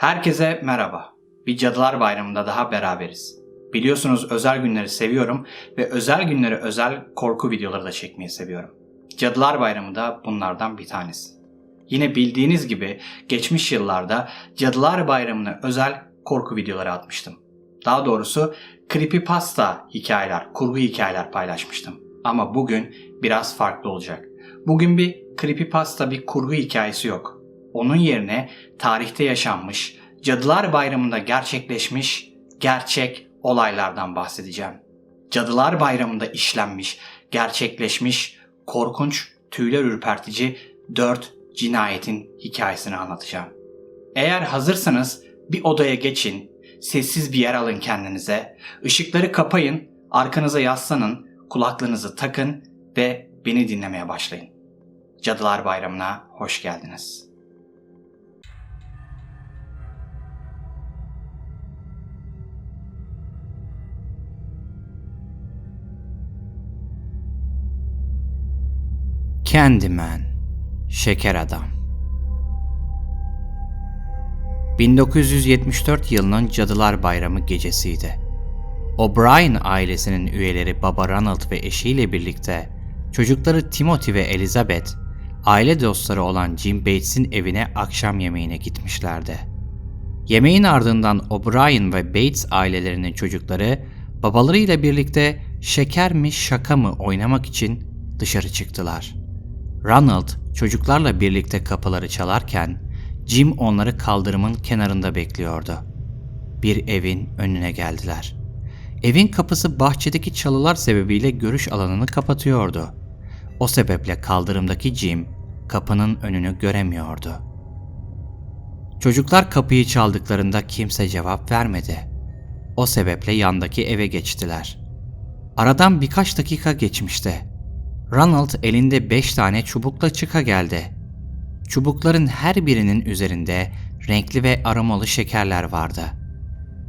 Herkese merhaba. Bir Cadılar Bayramı'nda daha beraberiz. Biliyorsunuz özel günleri seviyorum ve özel günleri özel korku videoları da çekmeyi seviyorum. Cadılar Bayramı da bunlardan bir tanesi. Yine bildiğiniz gibi geçmiş yıllarda Cadılar Bayramı'na özel korku videoları atmıştım. Daha doğrusu creepypasta hikayeler, kurgu hikayeler paylaşmıştım. Ama bugün biraz farklı olacak. Bugün bir creepypasta bir kurgu hikayesi yok. Onun yerine tarihte yaşanmış, Cadılar Bayramı'nda gerçekleşmiş gerçek olaylardan bahsedeceğim. Cadılar Bayramı'nda işlenmiş, gerçekleşmiş, korkunç, tüyler ürpertici 4 cinayetin hikayesini anlatacağım. Eğer hazırsanız bir odaya geçin, sessiz bir yer alın kendinize, ışıkları kapayın, arkanıza yaslanın, kulaklığınızı takın ve beni dinlemeye başlayın. Cadılar Bayramı'na hoş geldiniz. Candyman Şeker Adam 1974 yılının Cadılar Bayramı gecesiydi. O'Brien ailesinin üyeleri Baba Ronald ve eşiyle birlikte çocukları Timothy ve Elizabeth, aile dostları olan Jim Bates'in evine akşam yemeğine gitmişlerdi. Yemeğin ardından O'Brien ve Bates ailelerinin çocukları babalarıyla birlikte şeker mi şaka mı oynamak için dışarı çıktılar. Ronald çocuklarla birlikte kapıları çalarken Jim onları kaldırımın kenarında bekliyordu. Bir evin önüne geldiler. Evin kapısı bahçedeki çalılar sebebiyle görüş alanını kapatıyordu. O sebeple kaldırımdaki Jim kapının önünü göremiyordu. Çocuklar kapıyı çaldıklarında kimse cevap vermedi. O sebeple yandaki eve geçtiler. Aradan birkaç dakika geçmişti. Ronald elinde beş tane çubukla çıka geldi. Çubukların her birinin üzerinde renkli ve aromalı şekerler vardı.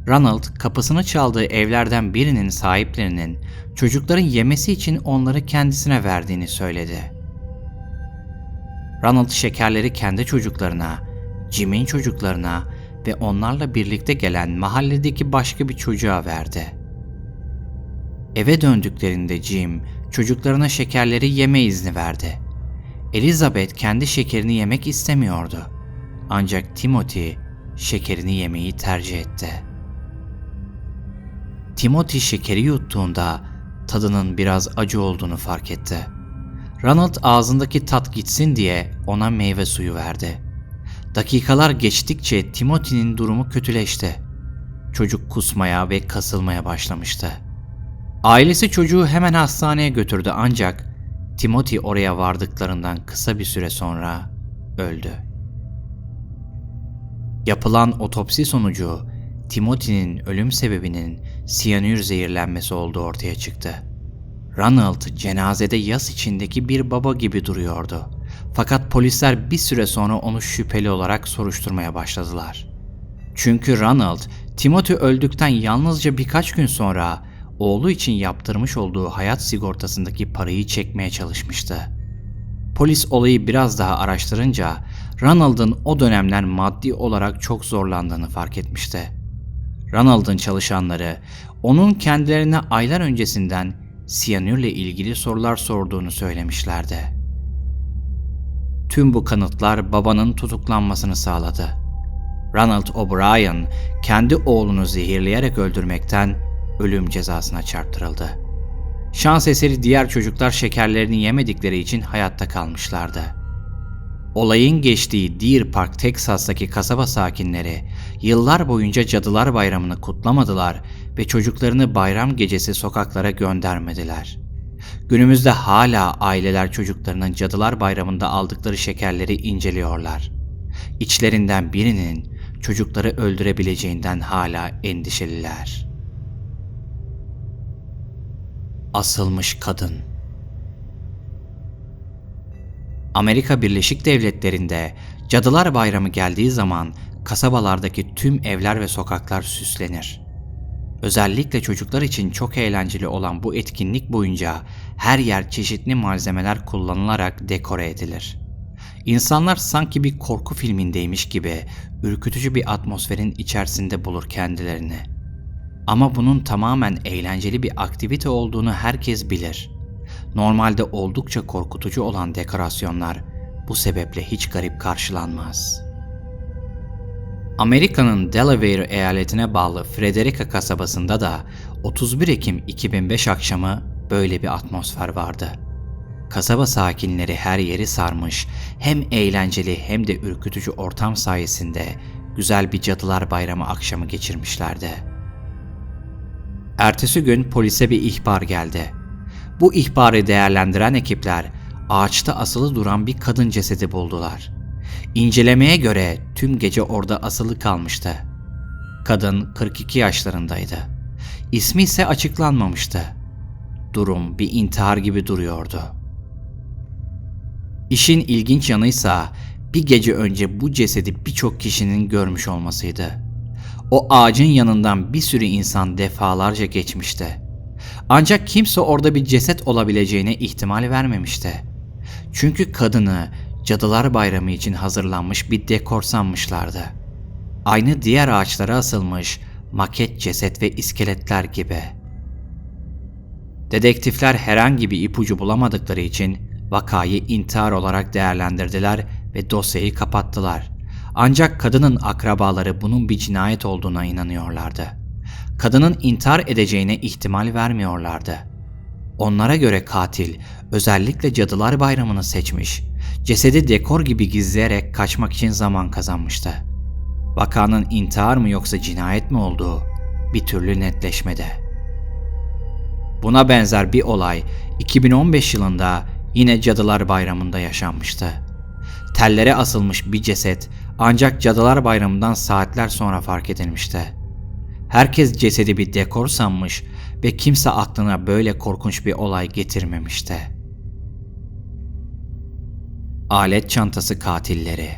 Ronald kapısını çaldığı evlerden birinin sahiplerinin çocukların yemesi için onları kendisine verdiğini söyledi. Ronald şekerleri kendi çocuklarına, Jim'in çocuklarına ve onlarla birlikte gelen mahalledeki başka bir çocuğa verdi. Eve döndüklerinde Jim çocuklarına şekerleri yeme izni verdi. Elizabeth kendi şekerini yemek istemiyordu. Ancak Timothy şekerini yemeyi tercih etti. Timothy şekeri yuttuğunda tadının biraz acı olduğunu fark etti. Ronald ağzındaki tat gitsin diye ona meyve suyu verdi. Dakikalar geçtikçe Timothy'nin durumu kötüleşti. Çocuk kusmaya ve kasılmaya başlamıştı. Ailesi çocuğu hemen hastaneye götürdü ancak Timothy oraya vardıklarından kısa bir süre sonra öldü. Yapılan otopsi sonucu Timothy'nin ölüm sebebinin siyanür zehirlenmesi olduğu ortaya çıktı. Ronald cenazede yas içindeki bir baba gibi duruyordu. Fakat polisler bir süre sonra onu şüpheli olarak soruşturmaya başladılar. Çünkü Ronald, Timothy öldükten yalnızca birkaç gün sonra oğlu için yaptırmış olduğu hayat sigortasındaki parayı çekmeye çalışmıştı. Polis olayı biraz daha araştırınca Ronald'ın o dönemler maddi olarak çok zorlandığını fark etmişti. Ronald'ın çalışanları onun kendilerine aylar öncesinden siyanürle ilgili sorular sorduğunu söylemişlerdi. Tüm bu kanıtlar babanın tutuklanmasını sağladı. Ronald O'Brien kendi oğlunu zehirleyerek öldürmekten ölüm cezasına çarptırıldı. Şans eseri diğer çocuklar şekerlerini yemedikleri için hayatta kalmışlardı. Olayın geçtiği Deer Park, Texas'taki kasaba sakinleri yıllar boyunca Cadılar Bayramı'nı kutlamadılar ve çocuklarını bayram gecesi sokaklara göndermediler. Günümüzde hala aileler çocuklarının Cadılar Bayramı'nda aldıkları şekerleri inceliyorlar. İçlerinden birinin çocukları öldürebileceğinden hala endişeliler. Asılmış kadın. Amerika Birleşik Devletleri'nde Cadılar Bayramı geldiği zaman kasabalardaki tüm evler ve sokaklar süslenir. Özellikle çocuklar için çok eğlenceli olan bu etkinlik boyunca her yer çeşitli malzemeler kullanılarak dekore edilir. İnsanlar sanki bir korku filmindeymiş gibi ürkütücü bir atmosferin içerisinde bulur kendilerini. Ama bunun tamamen eğlenceli bir aktivite olduğunu herkes bilir. Normalde oldukça korkutucu olan dekorasyonlar bu sebeple hiç garip karşılanmaz. Amerika'nın Delaware eyaletine bağlı Frederica kasabasında da 31 Ekim 2005 akşamı böyle bir atmosfer vardı. Kasaba sakinleri her yeri sarmış, hem eğlenceli hem de ürkütücü ortam sayesinde güzel bir Cadılar Bayramı akşamı geçirmişlerdi. Ertesi gün polise bir ihbar geldi. Bu ihbarı değerlendiren ekipler ağaçta asılı duran bir kadın cesedi buldular. İncelemeye göre tüm gece orada asılı kalmıştı. Kadın 42 yaşlarındaydı. İsmi ise açıklanmamıştı. Durum bir intihar gibi duruyordu. İşin ilginç yanıysa bir gece önce bu cesedi birçok kişinin görmüş olmasıydı. O ağacın yanından bir sürü insan defalarca geçmişti. Ancak kimse orada bir ceset olabileceğine ihtimal vermemişti. Çünkü kadını Cadılar Bayramı için hazırlanmış bir dekor sanmışlardı. Aynı diğer ağaçlara asılmış maket ceset ve iskeletler gibi. Dedektifler herhangi bir ipucu bulamadıkları için vakayı intihar olarak değerlendirdiler ve dosyayı kapattılar. Ancak kadının akrabaları bunun bir cinayet olduğuna inanıyorlardı. Kadının intihar edeceğine ihtimal vermiyorlardı. Onlara göre katil özellikle Cadılar Bayramı'nı seçmiş, cesedi dekor gibi gizleyerek kaçmak için zaman kazanmıştı. Vakanın intihar mı yoksa cinayet mi olduğu bir türlü netleşmedi. Buna benzer bir olay 2015 yılında yine Cadılar Bayramı'nda yaşanmıştı. Tellere asılmış bir ceset ancak Cadılar Bayramı'ndan saatler sonra fark edilmişti. Herkes cesedi bir dekor sanmış ve kimse aklına böyle korkunç bir olay getirmemişti. Alet çantası katilleri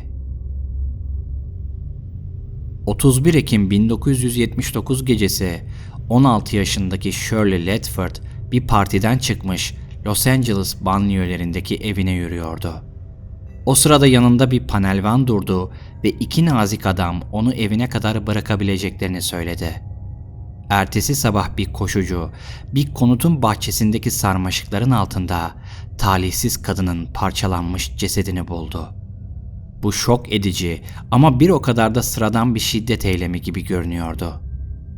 31 Ekim 1979 gecesi 16 yaşındaki Shirley Ledford bir partiden çıkmış Los Angeles banliyölerindeki evine yürüyordu. O sırada yanında bir panel van durdu ve iki nazik adam onu evine kadar bırakabileceklerini söyledi. Ertesi sabah bir koşucu bir konutun bahçesindeki sarmaşıkların altında talihsiz kadının parçalanmış cesedini buldu. Bu şok edici ama bir o kadar da sıradan bir şiddet eylemi gibi görünüyordu.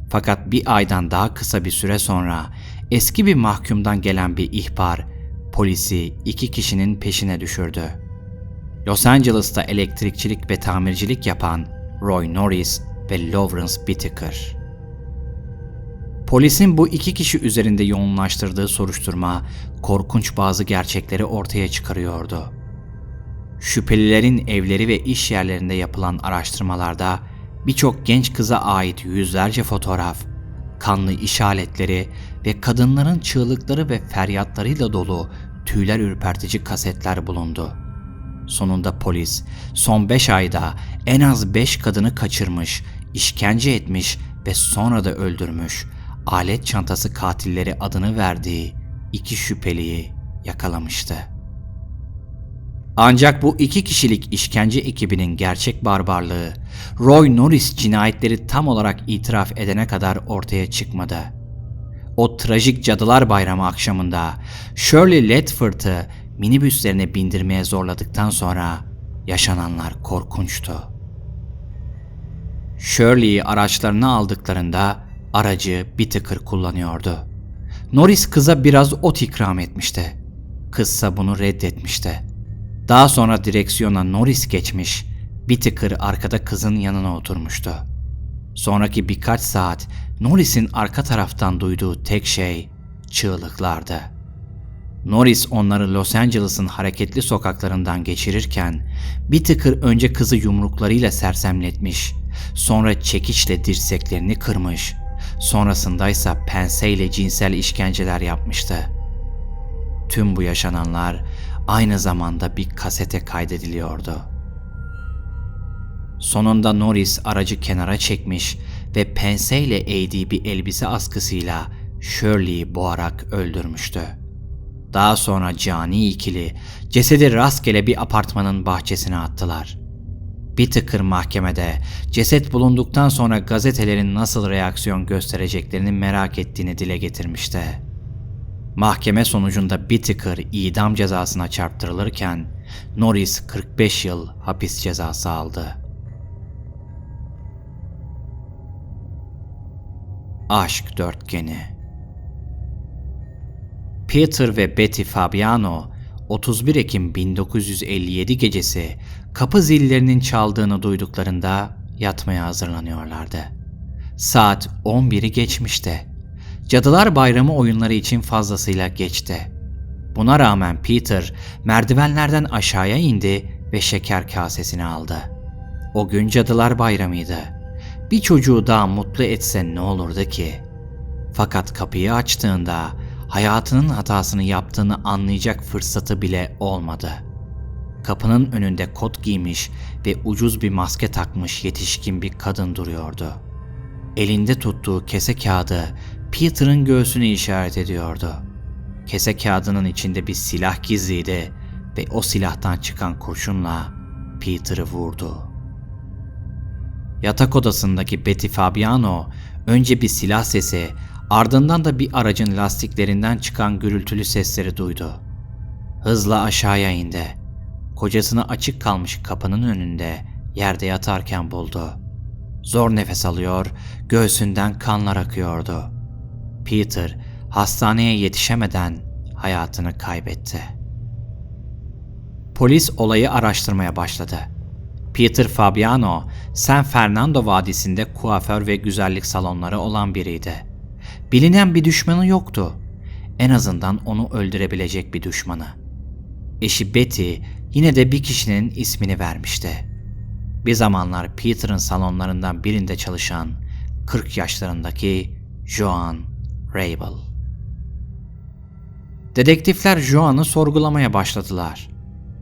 Fakat bir aydan daha kısa bir süre sonra eski bir mahkumdan gelen bir ihbar polisi iki kişinin peşine düşürdü. Los Angeles'ta elektrikçilik ve tamircilik yapan Roy Norris ve Lawrence Whittaker. Polisin bu iki kişi üzerinde yoğunlaştırdığı soruşturma korkunç bazı gerçekleri ortaya çıkarıyordu. Şüphelilerin evleri ve iş yerlerinde yapılan araştırmalarda birçok genç kıza ait yüzlerce fotoğraf, kanlı işaretleri ve kadınların çığlıkları ve feryatlarıyla dolu tüyler ürpertici kasetler bulundu. Sonunda polis son 5 ayda en az 5 kadını kaçırmış, işkence etmiş ve sonra da öldürmüş, alet çantası katilleri adını verdiği iki şüpheliyi yakalamıştı. Ancak bu iki kişilik işkence ekibinin gerçek barbarlığı Roy Norris cinayetleri tam olarak itiraf edene kadar ortaya çıkmadı. O trajik Cadılar Bayramı akşamında Shirley Ledford'ı minibüslerine bindirmeye zorladıktan sonra yaşananlar korkunçtu. Shirley'i araçlarına aldıklarında aracı bir tıkır kullanıyordu. Norris kıza biraz ot ikram etmişti. Kızsa bunu reddetmişti. Daha sonra direksiyona Norris geçmiş, bir tıkır arkada kızın yanına oturmuştu. Sonraki birkaç saat Norris'in arka taraftan duyduğu tek şey çığlıklardı. Norris onları Los Angeles'ın hareketli sokaklarından geçirirken bir tıkır önce kızı yumruklarıyla sersemletmiş, sonra çekiçle dirseklerini kırmış, sonrasındaysa penseyle cinsel işkenceler yapmıştı. Tüm bu yaşananlar aynı zamanda bir kasete kaydediliyordu. Sonunda Norris aracı kenara çekmiş ve penseyle eğdiği bir elbise askısıyla Shirley'i boğarak öldürmüştü. Daha sonra cani ikili cesedi rastgele bir apartmanın bahçesine attılar. Bir tıkır mahkemede ceset bulunduktan sonra gazetelerin nasıl reaksiyon göstereceklerini merak ettiğini dile getirmişti. Mahkeme sonucunda Bittaker idam cezasına çarptırılırken Norris 45 yıl hapis cezası aldı. Aşk dörtgeni Peter ve Betty Fabiano 31 Ekim 1957 gecesi kapı zillerinin çaldığını duyduklarında yatmaya hazırlanıyorlardı. Saat 11'i geçmişti. Cadılar Bayramı oyunları için fazlasıyla geçti. Buna rağmen Peter merdivenlerden aşağıya indi ve şeker kasesini aldı. O gün Cadılar Bayramı'ydı. Bir çocuğu daha mutlu etse ne olurdu ki? Fakat kapıyı açtığında hayatının hatasını yaptığını anlayacak fırsatı bile olmadı. Kapının önünde kot giymiş ve ucuz bir maske takmış yetişkin bir kadın duruyordu. Elinde tuttuğu kese kağıdı Peter'ın göğsünü işaret ediyordu. Kese kağıdının içinde bir silah gizliydi ve o silahtan çıkan kurşunla Peter'ı vurdu. Yatak odasındaki Betty Fabiano önce bir silah sesi ardından da bir aracın lastiklerinden çıkan gürültülü sesleri duydu. Hızla aşağıya indi. Kocasını açık kalmış kapının önünde yerde yatarken buldu. Zor nefes alıyor, göğsünden kanlar akıyordu. Peter hastaneye yetişemeden hayatını kaybetti. Polis olayı araştırmaya başladı. Peter Fabiano, San Fernando Vadisi'nde kuaför ve güzellik salonları olan biriydi. Bilinen bir düşmanı yoktu. En azından onu öldürebilecek bir düşmanı. Eşi Betty yine de bir kişinin ismini vermişti. Bir zamanlar Peter'ın salonlarından birinde çalışan 40 yaşlarındaki Joan Rabel. Dedektifler Joan'ı sorgulamaya başladılar.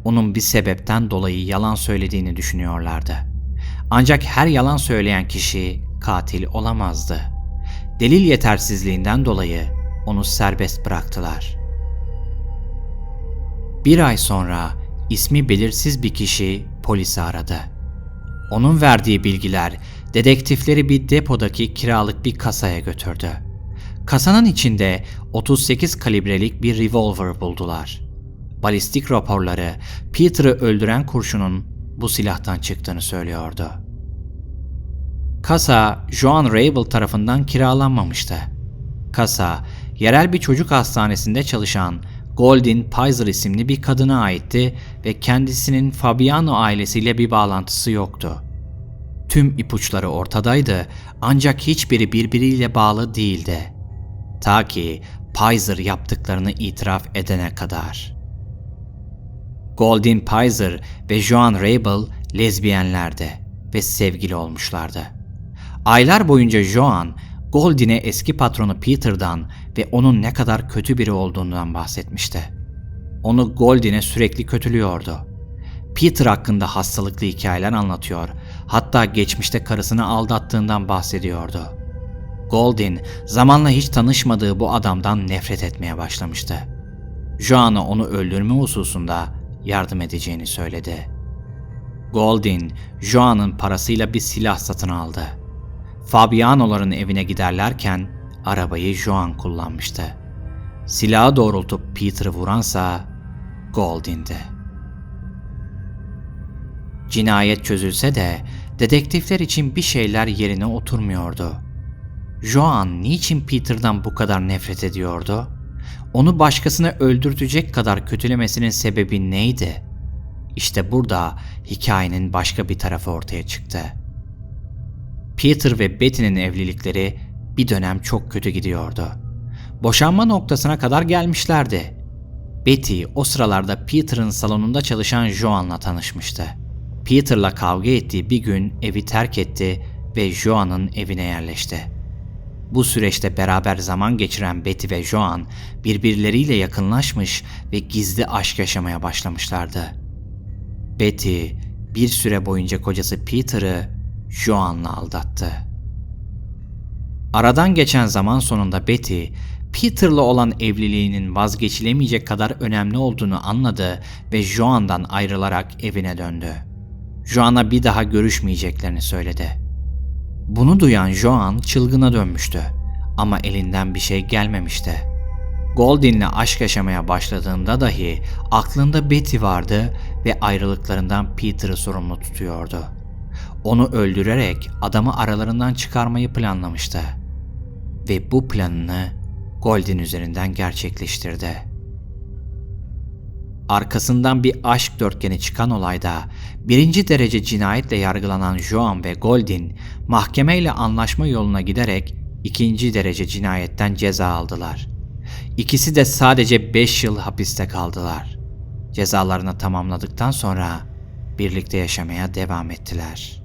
Onun bir sebepten dolayı yalan söylediğini düşünüyorlardı. Ancak her yalan söyleyen kişi katil olamazdı. Delil yetersizliğinden dolayı onu serbest bıraktılar. Bir ay sonra ismi belirsiz bir kişi polisi aradı. Onun verdiği bilgiler dedektifleri bir depodaki kiralık bir kasaya götürdü. Kasanın içinde 38 kalibrelik bir revolver buldular. Balistik raporları Peter'ı öldüren kurşunun bu silahtan çıktığını söylüyordu. Kasa Joan Rabel tarafından kiralanmamıştı. Kasa, yerel bir çocuk hastanesinde çalışan Goldin Pizer isimli bir kadına aitti ve kendisinin Fabiano ailesiyle bir bağlantısı yoktu. Tüm ipuçları ortadaydı ancak hiçbiri birbiriyle bağlı değildi. Ta ki Pizer yaptıklarını itiraf edene kadar. Goldin Pizer ve Joan Rabel lezbiyenlerdi ve sevgili olmuşlardı. Aylar boyunca Joan, Goldin'e eski patronu Peter'dan ve onun ne kadar kötü biri olduğundan bahsetmişti. Onu Goldin'e sürekli kötülüyordu. Peter hakkında hastalıklı hikayeler anlatıyor, hatta geçmişte karısını aldattığından bahsediyordu. Goldin zamanla hiç tanışmadığı bu adamdan nefret etmeye başlamıştı. Joan'a onu öldürme hususunda yardım edeceğini söyledi. Goldin, Joan'ın parasıyla bir silah satın aldı. Fabiano'ların evine giderlerken arabayı Joan kullanmıştı. Silahı doğrultup Peter'ı vuransa Goldin'di. Cinayet çözülse de dedektifler için bir şeyler yerine oturmuyordu. Joan niçin Peter'dan bu kadar nefret ediyordu? Onu başkasını öldürtecek kadar kötülemesinin sebebi neydi? İşte burada hikayenin başka bir tarafı ortaya çıktı. Peter ve Betty'nin evlilikleri bir dönem çok kötü gidiyordu. Boşanma noktasına kadar gelmişlerdi. Betty o sıralarda Peter'ın salonunda çalışan Joan'la tanışmıştı. Peter'la kavga ettiği bir gün evi terk etti ve Joan'ın evine yerleşti. Bu süreçte beraber zaman geçiren Betty ve Joan birbirleriyle yakınlaşmış ve gizli aşk yaşamaya başlamışlardı. Betty bir süre boyunca kocası Peter'ı Joan'la aldattı. Aradan geçen zaman sonunda Betty, Peter'la olan evliliğinin vazgeçilemeyecek kadar önemli olduğunu anladı ve Joan'dan ayrılarak evine döndü. Joan'a bir daha görüşmeyeceklerini söyledi. Bunu duyan Joan çılgına dönmüştü ama elinden bir şey gelmemişti. Goldin'le aşk yaşamaya başladığında dahi aklında Betty vardı ve ayrılıklarından Peter'ı sorumlu tutuyordu. Onu öldürerek adamı aralarından çıkarmayı planlamıştı. Ve bu planını Goldin üzerinden gerçekleştirdi. Arkasından bir aşk dörtgeni çıkan olayda birinci derece cinayetle yargılanan Joan ve Goldin mahkemeyle anlaşma yoluna giderek ikinci derece cinayetten ceza aldılar. İkisi de sadece 5 yıl hapiste kaldılar. Cezalarını tamamladıktan sonra birlikte yaşamaya devam ettiler.